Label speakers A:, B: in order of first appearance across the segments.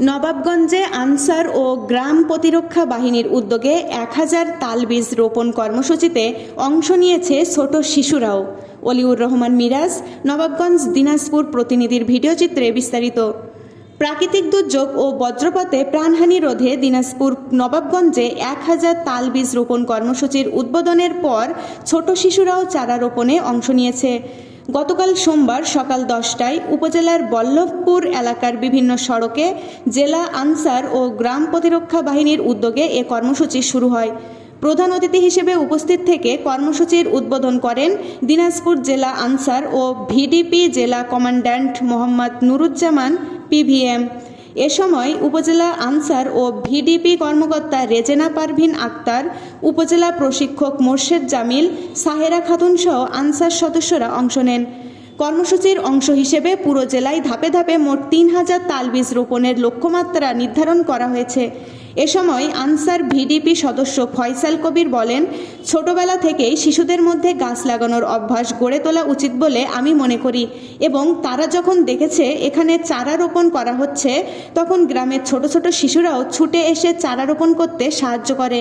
A: নবাবগঞ্জে answer ও গ্রাম প্রতিরক্ষা বাহিনীর উদ্যোগে এক হাজার তালবীজ রোপণ কর্মসূচিতে অংশ নিয়েছে ছোট শিশুরাও। অলিউর রহমান মিরাজ, নবাবগঞ্জ দিনাজপুর প্রতিনিধির ভিডিওচিত্রে বিস্তারিত। প্রাকৃতিক দুর্যোগ ও বজ্রপাতে প্রাণহানি রোধে দিনাজপুর নবাবগঞ্জে এক হাজার তাল বীজ রোপণ কর্মসূচির উদ্বোধনের পর ছোট শিশুরাও চারা রোপণে অংশ নিয়েছে। গতকাল সোমবার সকাল দশটায় উপজেলার বল্লভপুর এলাকার বিভিন্ন সড়কে জেলা আনসার ও গ্রাম প্রতিরক্ষা বাহিনীর উদ্যোগে এ কর্মসূচি শুরু হয়। প্রধান অতিথি হিসেবে উপস্থিত থেকে কর্মসূচির উদ্বোধন করেন দিনাজপুর জেলা আনসার ও ভিডিপি জেলা কমান্ড্যান্ট মোহাম্মদ নুরুজ্জামান, পিভিএম। এ সময় উপজেলা আনসার ও ভিডিপি কর্মকর্তা রেজেনা পারভিন আক্তার, উপজেলা প্রশিক্ষক মোর্শেদ জামিল, সাহেরা খাতুন সহ আনসার সদস্যরা অংশ নেন। কর্মসূচির অংশ হিসেবে পুরো জেলায় ধাপে ধাপে মোট তিন হাজার তালবীজ রোপণের লক্ষ্যমাত্রা নির্ধারণ করা হয়েছে। এ সময় আনসার ভিডিপি সদস্য ফয়সাল কবির বলেন, ছোটবেলা থেকেই শিশুদের মধ্যে গাছ লাগানোর অভ্যাস গড়ে তোলা উচিত বলে আমি মনে করি এবং তারা যখন দেখেছে এখানে চারা রোপণ করা হচ্ছে, তখন গ্রামের ছোট ছোট শিশুরাও ছুটে এসে চারা রোপণ করতে সাহায্য করে।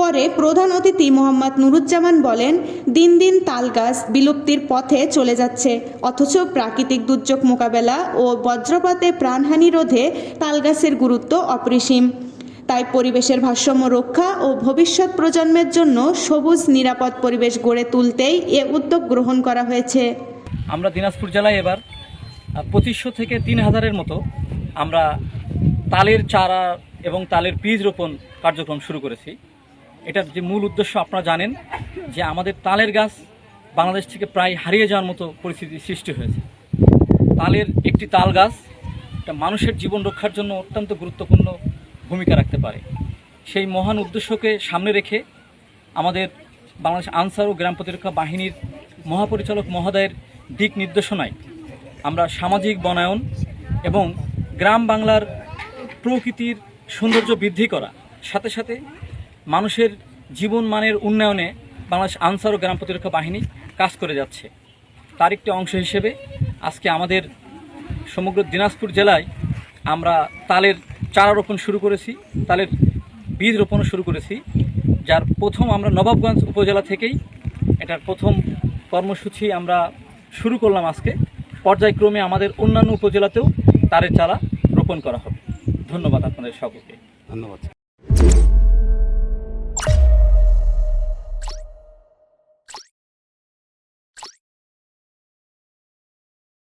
A: পরে প্রধান অতিথি মোহাম্মদ নুরুজ্জামান বলেন, দিন দিন তাল গাছ বিলুপ্তির পথে চলে যাচ্ছে, অথচ প্রাকৃতিক দুর্যোগ মোকাবেলা ও বজ্রপাতে প্রাণহানি রোধে তাল গাছের গুরুত্ব অপরিসীম। তাই পরিবেশের ভারসাম্য রক্ষা ও ভবিষ্যৎ প্রজন্মের জন্য সবুজ, নিরাপদ পরিবেশ গড়ে তুলতেই এ উদ্যোগ গ্রহণ করা হয়েছে।
B: আমরা দিনাজপুর জেলায় এবার পঁচিশশো থেকে তিন হাজারের মতো আমরা তালের চারা এবং তালের বীজ রোপণ কার্যক্রম শুরু করেছি। এটার যে মূল উদ্দেশ্য আপনারা জানেন যে আমাদের তালের গাছ বাংলাদেশ থেকে প্রায় হারিয়ে যাওয়ার মতো পরিস্থিতি সৃষ্টি হয়েছে। তালের একটি তাল গাছ মানুষের জীবন রক্ষার জন্য অত্যন্ত গুরুত্বপূর্ণ ভূমিকা রাখতে পারে। সেই মহান উদ্দেশ্যকে সামনে রেখে আমাদের বাংলাদেশ আনসার ও গ্রাম প্রতিরক্ষা বাহিনীর মহাপরিচালক মহোদয়ের দিক নির্দেশনায় আমরা সামাজিক বনায়ন এবং গ্রাম বাংলার প্রকৃতির সৌন্দর্য বৃদ্ধি করা, সাথে সাথে মানুষের জীবন মানের উন্নয়নে বাংলাদেশ আনসার ও গ্রাম প্রতিরক্ষা বাহিনী কাজ করে যাচ্ছে। তার একটি অংশ হিসেবে আজকে আমাদের সমগ্র দিনাজপুর জেলায় আমরা তালের চারা রোপণ শুরু করেছি, তালের বীজ রোপণও শুরু করেছি, যার প্রথম আমরা নবাবগঞ্জ উপজেলা থেকেই এটার প্রথম কর্মসূচি আমরা শুরু করলাম আজকে। পর্যায়ক্রমে আমাদের অন্যান্য উপজেলাতেও তারের চারা রোপণ করা হবে। ধন্যবাদ আপনাদের সকলকে।
C: ধন্যবাদ।